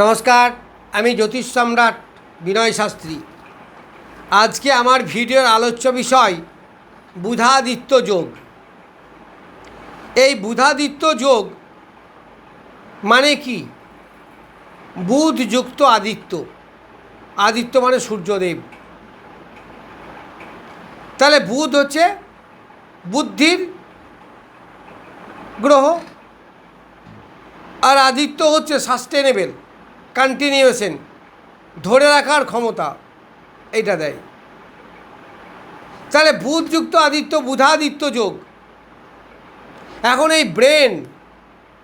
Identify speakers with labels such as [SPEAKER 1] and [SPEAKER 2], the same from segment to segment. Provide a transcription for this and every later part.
[SPEAKER 1] নমস্কার, আমি জ্যোতিষ সম্রাট বিনয় শাস্ত্রী। আজকে আমার ভিডিওর আলোচ্য বিষয়, বুধাদিত্য যোগ। এই বুধাদিত্য যোগ মানে কি? বুধ যুক্ত আদিত্য। আদিত্য মানে সূর্যদেব। তাহলে বুধ হচ্ছে বুদ্ধির গ্রহ, আর আদিত্য হচ্ছে সাস্টেনেবেল কন্টিনিউয়েশন ধরে রাখার ক্ষমতা এটা দেয়। তাহলে বুধযুক্ত আদিত্য, বুধাদিত্য যোগ। এখন এই ব্রেন,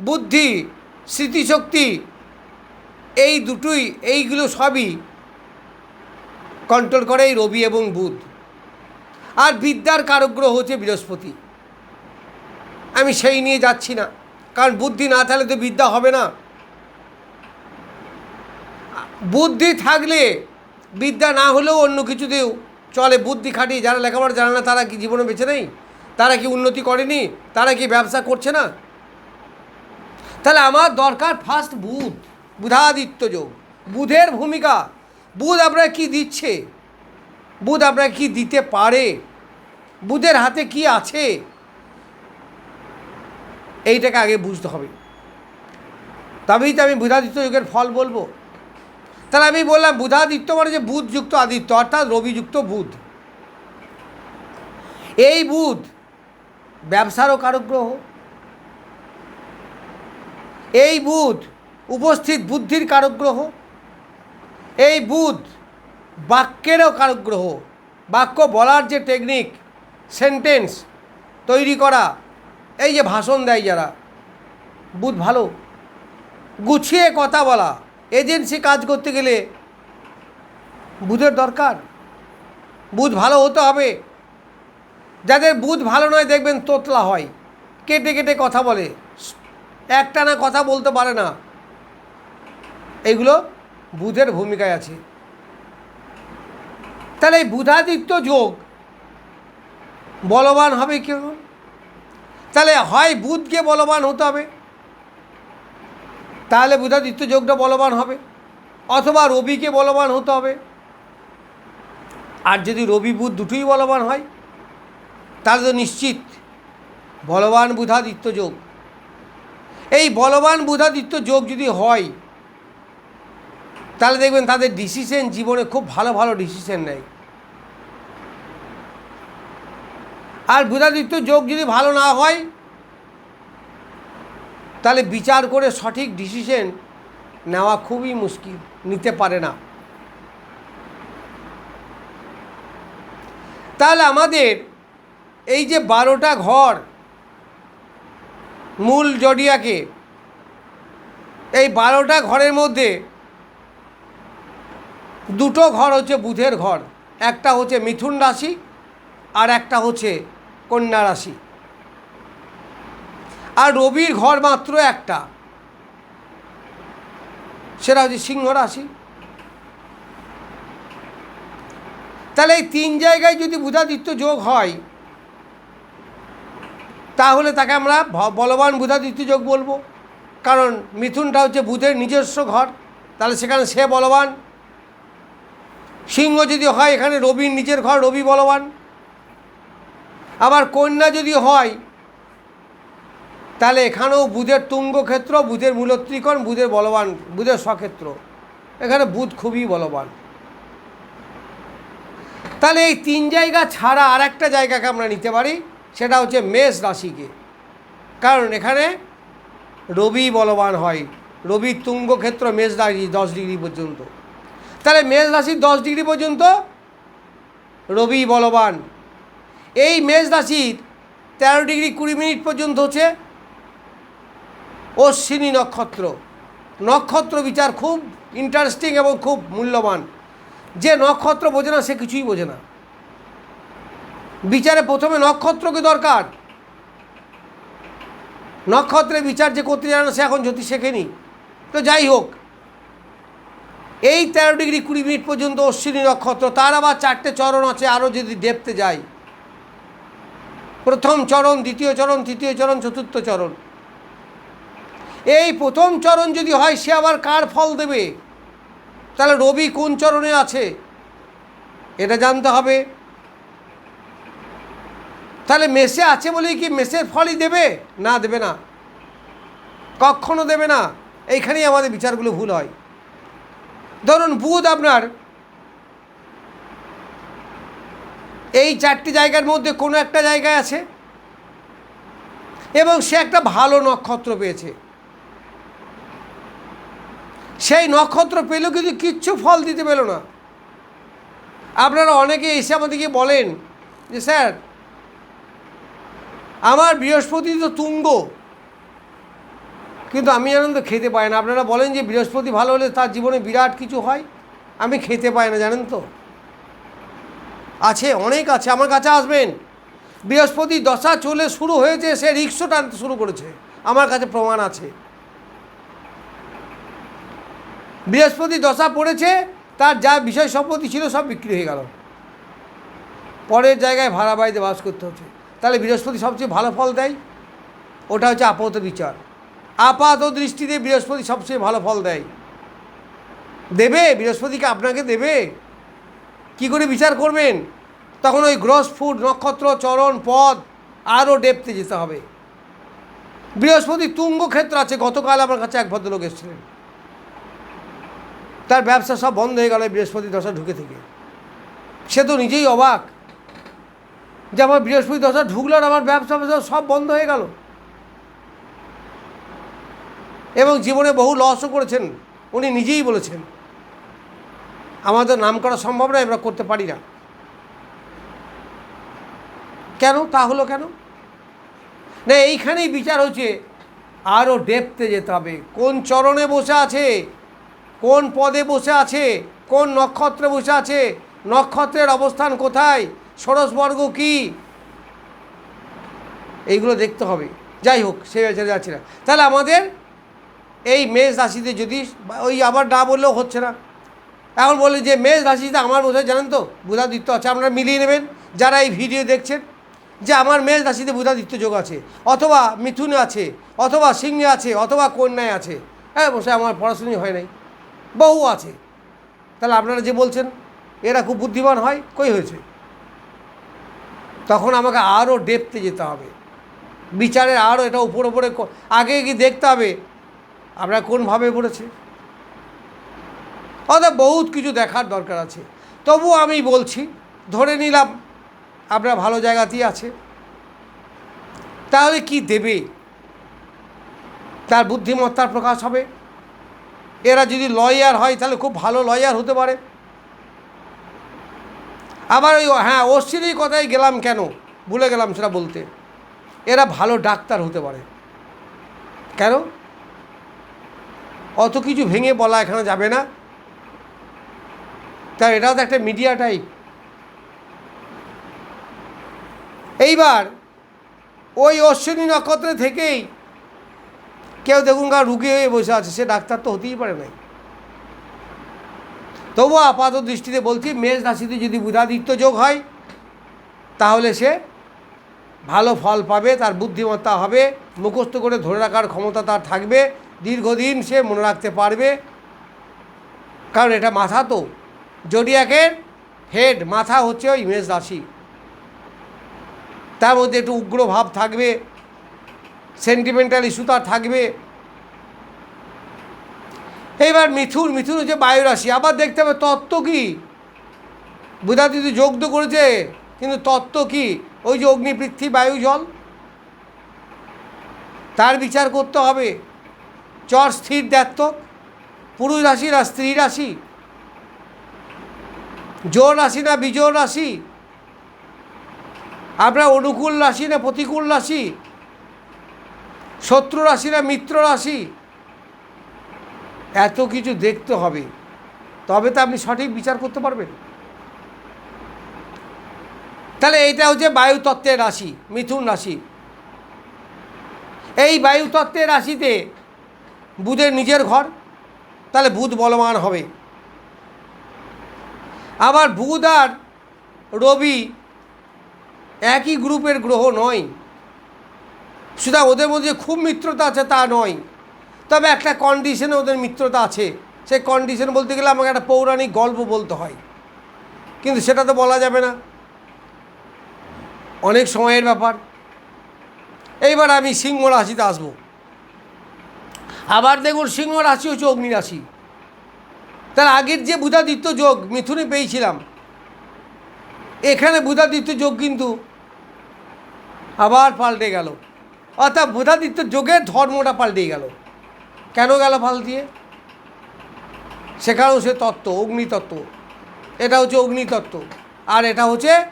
[SPEAKER 1] বুদ্ধি, স্মৃতিশক্তি, এই দুটোই, এইগুলো সবই কন্ট্রোল করে এই রবি এবং বুধ। আর বিদ্যার কারগ্রহ হচ্ছে বৃহস্পতি। আমি সেই নিয়ে যাচ্ছি না। কারণ বুদ্ধি না থাকলে তো বিদ্যা হবে না। বুদ্ধি থাকলে বিদ্যা না হলেও অন্য কিছুতেও চলে। বুদ্ধি খাটিয়ে যারা লেখাপড়া জানে না, তারা কি জীবনে বেঁচে নেই? তারা কি উন্নতি করেনি? তারা কি ব্যবসা করছে না? তাহলে আমার দরকার ফার্স্ট বুধ, বুধাদিত্য যোগ। বুধের ভূমিকা, বুধ আপনার কি দিচ্ছে? বুধ আপনার কি দিতে পারে? বুধের হাতে কি আছে? এইটাকে আগে বুঝতে হবে। তবেই তো আমি বুধাদিত্য যুগের ফল বলব। তাহলে আমি বললাম, বুধাদিত্য মানে যে বুধযুক্ত আদিত্য, অর্থাৎ রবিযুক্ত বুধ। এই বুধ ব্যবসারও কারক গ্রহ? এই বুধ উপস্থিত বুদ্ধির কারক গ্রহ? এই বুধ বাক্যেরও কারক গ্রহ? বাক্য বলার যে টেকনিক সেন্টেন্স তৈরি করা, এই যে ভাষণ দেয় যারা, বুধ ভালো? গুছিয়ে কথা বলা এজেন্সি কাজ করতে গেলে বুধের দরকার। বুধ ভালো হতে হবে। যাদের বুধ ভালো নয় দেখবেন তোতলা হয়। কেটে কেটে কথা বলে। একটা না কথা বলতে পারে না। এইগুলো বুধের ভূমিকায় আছে। তাহলে এই বুধাদিত্য যোগ বলবান হবে কেউ? তাহলে হয় বুধকে বলবান হতে হবে। তাহলে বুধাদিত্য যোগটা বলবান হবে, অথবা রবিকে বলবান হতে হবে। আর যদি রবি বুধ দুটোই বলবান হয়, তাহলে তো নিশ্চিত বলবান বুধাদিত্য যোগ। এই বলবান বুধাদিত্য যোগ যদি হয়, তাহলে দেখবেন তাদের ডিসিশন জীবনে খুব ভালো ভালো ডিসিশন নেয়। আর বুধাদিত্য যোগ যদি ভালো না হয় তাহলে বিচার করে সঠিক ডিসিশন নেওয়া খুবই মুশকিল, নিতে পারে না। তাহলে আমাদের এই যে বারোটা ঘর মূল জডিয়াকে, এই বারোটা ঘরের মধ্যে দুটো ঘর হচ্ছে বুধের ঘর, একটা হচ্ছে মিথুন রাশি আর একটা হচ্ছে কন্যা রাশি। আর রবির ঘর মাত্র একটা। সেটা হচ্ছে সিংহ রাশি। তাহলে এই তিন জায়গায় যদি বুধাদিত্য যোগ হয়, তাহলে তাকে আমরা বলবান বুধাদিত্য যোগ বলব। কারণ মিথুনটা হচ্ছে বুধের নিজস্ব ঘর, তাহলে সেখানে সে বলবান। সিংহ যদি হয়, এখানে রবির নিজের ঘর, রবি বলবান। আবার কন্যা যদি হয় তাহলে এখানেও বুধের তুঙ্গক্ষেত্র, বুধের মূলত্রিকোণ, বুধের বলবান, বুধের স্বক্ষেত্র। এখানে বুধ খুবই বলবান। তাহলে এই তিন জায়গা ছাড়া আর একটা জায়গাকে আমরা নিতে পারি, সেটা হচ্ছে মেষ রাশিকে। কারণ এখানে রবি বলবান হয় রবির তুঙ্গক্ষেত্র মেষ রাশি দশ ডিগ্রি পর্যন্ত। তাহলে মেষ রাশির দশ ডিগ্রি পর্যন্ত রবি বলবান। এই মেষ রাশির তেরো ডিগ্রি কুড়ি মিনিট পর্যন্ত হচ্ছে অশ্বিনী নক্ষত্র। নক্ষত্র বিচার খুব ইন্টারেস্টিং এবং খুব মূল্যবান। যে নক্ষত্র বোঝে না, সে কিছুই বোঝে না। বিচারে প্রথমে নক্ষত্রকে দরকার। নক্ষত্রের বিচার যে করতে জানে না, সে এখন জ্যোতিষ শেখেনি। তো যাই হোক, এই তেরো ডিগ্রি কুড়ি মিনিট পর্যন্ত অশ্বিনী নক্ষত্র, তার আবার চারটে চরণ আছে, আরও যদি ডেপতে যায় প্রথম চরণ, দ্বিতীয় চরণ, তৃতীয় চরণ, চতুর্থ চরণ। এই প্রথম চরণ যদি হয়, সে আবার কার ফল দেবে? তাহলে রবি কোন চরণে আছে? এটা জানতে হবে। তাহলে মেসে আছে বলেই কি মেসের ফলই দেবে? না দেবে না। কখনো দেবে না। এইখানেই আমাদের বিচারগুলো ভুল হয়। ধরুন বুধ আপনার, এই চারটি জায়গার মধ্যে কোনো একটা জায়গায় আছে এবং সে একটা ভালো নক্ষত্র পেয়েছে। সেই নক্ষত্র পেলেও কিন্তু কিচ্ছু ফল দিতে পেল না। আপনারা অনেকে এসে আমাদেরকে বলেন যে, স্যার, আমার বৃহস্পতি তো তুঙ্গ, কিন্তু আমি জানেন তো খেতে পাই না। আপনারা বলেন যে, বৃহস্পতি ভালো হলে তার জীবনে বিরাট কিছু হয়, আমি খেতে পাই না। জানেন তো? আছে, অনেক আছে। আমার কাছে আসবেন। বৃহস্পতি দশা চলে শুরু হয়েছে, সে রিক্সো টানতে শুরু করেছে। আমার কাছে প্রমাণ আছে। বৃহস্পতি দশা পড়েছে, তার যা বিষয় সম্পত্তি ছিল সব বিক্রি হয়ে গেল। পরের জায়গায় ভাড়া বাড়িতে বাস করতে হচ্ছে। তাহলে বৃহস্পতি সবচেয়ে ভালো ফল দেয়? ওটা হচ্ছে আপাত বিচার। আপাত দৃষ্টিতে বৃহস্পতি সবচেয়ে ভালো ফল দেয়। দেবে? বৃহস্পতিকে আপনাকে দেবে? কি করে বিচার করবেন? তখন ওই গ্রস ফুড নক্ষত্র, চরণ, পদ আরও ডেপতে যেতে হবে। বৃহস্পতি তুঙ্গ ক্ষেত্র আছে। গতকাল আমার কাছে এক ভদ্রলোক এসেছিলেন। তার ব্যবসা সব বন্ধ হয়ে গেল বৃহস্পতি দশা ঢুকে থেকে। সে তো নিজেই অবাক যে আমার বৃহস্পতি দশা ঢুকলো আর আমার ব্যবসা সব বন্ধ হয়ে গেল। এবং জীবনে বহু লসও করেছেন, উনি নিজেই বলেছেন, আমাদের নাম করা সম্ভব না আমরা করতে পারি না। কেন? তা হলো কেন? না, এইখানেই বিচার হচ্ছে আরও ডেপতে যেতে হবে, কোন চরণে বসে আছে? কোন পদে বসে আছে? কোন নক্ষত্রে বসে আছে? নক্ষত্রের অবস্থান কোথায়? ষোড়শবর্গ কি? এইগুলো দেখতে হবে। যাই হোক, সে যাচ্ছে না। তাহলে আমাদের এই মেষ রাশিতে যদি ওই আবার না বললেও হচ্ছে না। এখন বলি যে মেষ রাশিতে আমার বোধহয় জানেন তো বুধাদিত্য আছে, আপনারা মিলিয়ে নেবেন। যারা এই ভিডিও দেখছেন, যে আমার মেষ রাশিতে বুধাদিত্য যোগ আছে, অথবা মিথুনে আছে, অথবা সিংহে আছে, অথবা কন্যায় আছে। হ্যাঁ বসে আমার পড়াশুনি হয় নাই। বহু আছে। তাহলে আপনারা যে বলছেন, এরা খুব বুদ্ধিমান হয়, কই হয়েছে? তখন আমাকে আরও ডেপতে যেতে হবে। বিচারের আরও এটা উপর উপরে ক- আগে গিয়ে দেখতে হবে? আমরা কোনভাবে পড়েছে অর্থাৎ বহুত কিছু দেখার দরকার আছে। তবু আমি বলছি, ধরে নিলাম আপনার ভালো জায়গাতেই আছে। তাহলে কি দেবে? তার বুদ্ধিমত্তার প্রকাশ হবে। এরা যদি লয়ার হয়, তাহলে খুব ভালো লয়ার হতে পারে। আবার ওই হ্যাঁ অশ্বিনীর কথাই গেলাম কেন? ভুলে গেলাম সেটা বলতে। এরা ভালো ডাক্তার হতে পারে। কেন? অত কিছু ভেঙে বলা এখানে যাবে না। তা এটাও তো একটা মিডিয়া টাইপ এইবার ওই অশ্বিনী নক্ষত্রে থেকেই কেউ দেখুন গা রুগী হয়ে বসে আছে, সে ডাক্তার তো হতেই পারে নাই তবুও আপাত দৃষ্টিতে বলছি, মেষ রাশিতে যদি বুধাদিত্য যোগ হয়, তাহলে সে ভালো ফল পাবে, তার বুদ্ধিমত্তা হবে, মুখস্থ করে ধরে রাখার ক্ষমতা তার থাকবে, দীর্ঘদিন সে মনে রাখতে পারবে। কারণ এটা মাথা তো, জডিয়াকের হেড মাথা হচ্ছে ওই মেষ রাশি। তার মধ্যে একটু উগ্র ভাব থাকবে সেন্টিমেন্টাল ইস্যু তার থাকবে। এইবার মিথুন মিথুন হচ্ছে বায়ুরাশি, আবার দেখতে হবে তত্ত্ব কি? বুধাদিত্য যোগ তো করেছে, কিন্তু তত্ত্ব কি? ওই যে অগ্নি, পৃথ্বী, বায়ু, জল, তার বিচার করতে হবে। চর, স্থির দ্যাত্ত পুরুষ রাশি না স্ত্রী রাশি? জোর রাশি না বিজোর রাশি? আপনার অনুকূল রাশি না প্রতিকূল রাশি? শত্রু রাশি না মিত্র রাশি? এত কিছু দেখতে হবে। তবে তো আপনি সঠিক বিচার করতে পারবেন। তাহলে এইটা হচ্ছে বায়ুতত্ত্বের রাশি, মিথুন রাশি। এই বায়ুতত্ত্বের রাশিতে বুধের নিজের ঘর, তাহলে বুধ বলবান হবে। আবার বুধ আর রবি একই গ্রুপের গ্রহ নয়। সুতরাং ওদের মধ্যে খুব মিত্রতা আছে তা নয়। তবে একটা কন্ডিশনে ওদের মিত্রতা আছে। সেই কন্ডিশন বলতে গেলে আমাকে একটা পৌরাণিক গল্প বলতে হয়। কিন্তু সেটা তো বলা যাবে না। অনেক সময়ের ব্যাপার। এইবার আমি সিংহ রাশিতে আসব। আবার দেখুন, সিংহ রাশি হচ্ছে অগ্নি রাশি। তার আগের যে বুধাদিত্য যোগ, মিথুনে পেয়েছিলাম। এখানে বুধাদিত্য যোগ কিন্তু আবার পাল্টে গেল। অর্থাৎ বুধাদিত্য যোগের ধর্মটা পাল্টে গেল। কেন গেল পাল্টিয়ে? সেখানেও সে তত্ত্ব, অগ্নিতত্ত্ব। এটা হচ্ছে অগ্নিতত্ত্ব। আর এটা হচ্ছে,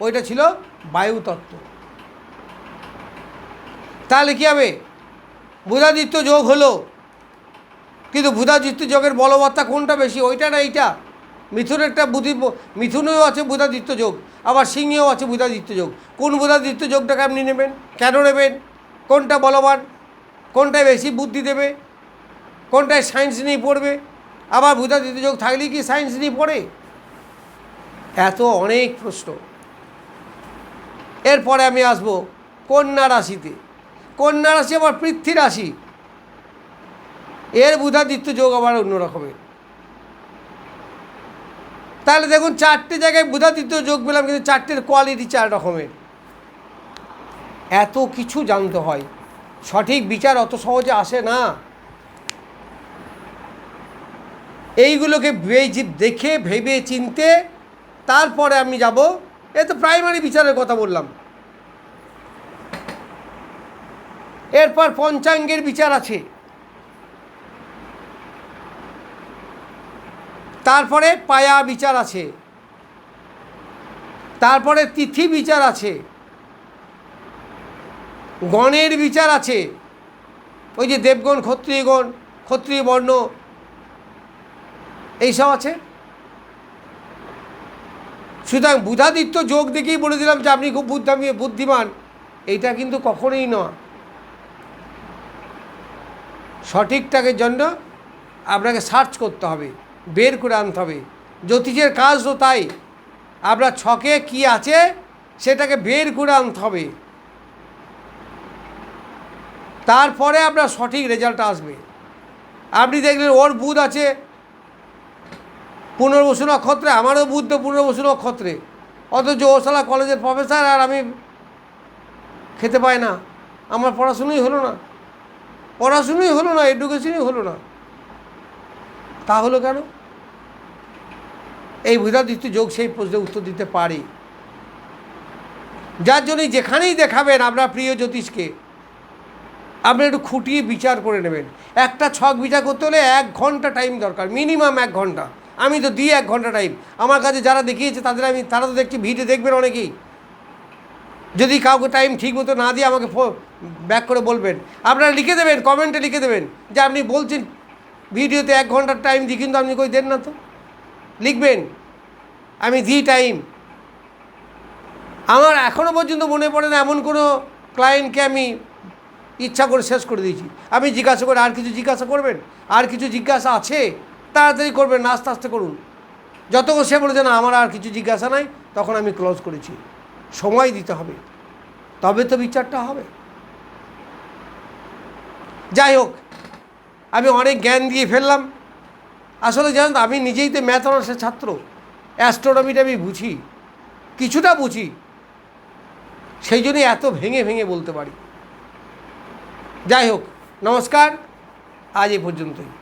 [SPEAKER 1] ওইটা ছিল বায়ুতত্ত্ব। তাহলে কী হবে? বুধাদিত্য যোগ হলো। কিন্তু বুধাদিত্য যোগের বলবত্তা কোনটা বেশি? ওইটা না এইটা? মিথুনেরটা বুধি মিথুনেও আছে বুধাদিত্য যোগ, আবার সিংহেও আছে বুধাদিত্য যোগ। কোন বুধাদিত্য যোগটাকে আপনি নেবেন? কেন নেবেন? কোনটা বলবান, কোনটায় বেশি বুদ্ধি দেবে, কোনটায় সায়েন্স নিয়ে পড়বে? আবার বুধাদিত্য যোগ থাকলেই কি সায়েন্স নিয়ে পড়ে? এত অনেক প্রশ্ন। এরপরে আমি আসব কন্যা রাশিতে। কন্যা রাশি আবার পৃথ্বী রাশি। এর বুধাদিত্য যোগ আবার অন্য রকমের। তাহলে দেখুন, চারটে জায়গায় বুধাদিত্য যোগ পেলাম, কিন্তু চারটের কোয়ালিটি চার রকমের। এত কিছু জানতে হয়। সঠিক বিচার অত সহজে আসে না। এইগুলোকে দেখে, ভেবে, চিনতে, তারপরে আমি যাব। এ তো প্রাইমারি বিচারের কথা বললাম। এরপর পঞ্চাঙ্গের বিচার আছে। তারপরে পায়া বিচার আছে। তারপরে তিথি বিচার আছে। গণের বিচার আছে। ওই যে দেবগণ, ক্ষত্রিয়গণ ক্ষত্রিয় বর্ণ এইসব আছে। সুতরাং বুধাদিত্য যোগ দেখেই বলে দিলাম যে, আপনি খুব বুদ্ধামি, বুদ্ধিমান। এইটা কিন্তু কখনোই নয়। সঠিকটাকে জন্য আপনাকে সার্চ করতে হবে, বের করে আনতে হবে। জ্যোতিষের কাজ তো তাই। আপনার ছকে কি আছে সেটাকে বের করে আনতে হবে। তারপরে আপনার সঠিক রেজাল্ট আসবে। আপনি দেখলেন ওর বুধ আছে পুনর্বসু নক্ষত্রে, আমারও বুধ তো পুনর্বসু নক্ষত্রে। অথচ ওশালা কলেজের প্রফেসর আর আমি খেতে পাই না। আমার পড়াশুনোই হলো না। পড়াশুনোই হলো না এডুকেশনই হলো না। তা হলো কেন? এই বুধাদিত্য যোগ সেই প্রশ্নের উত্তর দিতে পারে। যার জন্যই যেখানেই দেখাবেন আপনার প্রিয় জ্যোতিষকে আপনি একটু খুঁটিয়ে বিচার করে নেবেন। একটা ছক বিচার করতে হলে এক ঘণ্টা টাইম দরকার মিনিমাম এক ঘণ্টা। আমি তো দিই এক ঘণ্টা টাইম আমার কাছে যারা দেখিয়েছে তাদের আমি, তারা তো দেখছি ভিডিও দেখবেন অনেকেই। যদি কাউকে টাইম ঠিক মতো না দিয়ে আমাকে ফো ব্যাক করে বলবেন, আপনারা লিখে দেবেন কমেন্টে লিখে দেবেন যে আপনি বলছেন ভিডিওতে এক ঘণ্টার টাইম দিই, কিন্তু আপনি কই দেন না তো? লিখবেন, আমি দিই টাইম আমার এখনও পর্যন্ত মনে পড়ে না এমন কোনো ক্লায়েন্টকে আমি ইচ্ছা করে শেষ করে দিয়েছি। আমি জিজ্ঞাসা করে, আর কিছু জিজ্ঞাসা করবেন? আর কিছু জিজ্ঞাসা আছে? তাড়াতাড়ি করবেন, আস্তে আস্তে করুন। যতক্ষণ সে বলেছে না, আমার আর কিছু জিজ্ঞাসা নাই, তখন আমি ক্লোজ করেছি। সময় দিতে হবে। তবে তো বিচারটা হবে। যাই হোক, আমি অনেক জ্ঞান দিয়ে ফেললাম। আসলে জানেন আমি নিজেই তো ম্যাথ ছাত্র। অ্যাস্ট্রোনমিটা আমি বুঝি। কিছুটা বুঝি। সেই জন্যই এত ভেঙে ভেঙে বলতে পারি। যাই হোক নমস্কার আজ এ পর্যন্তই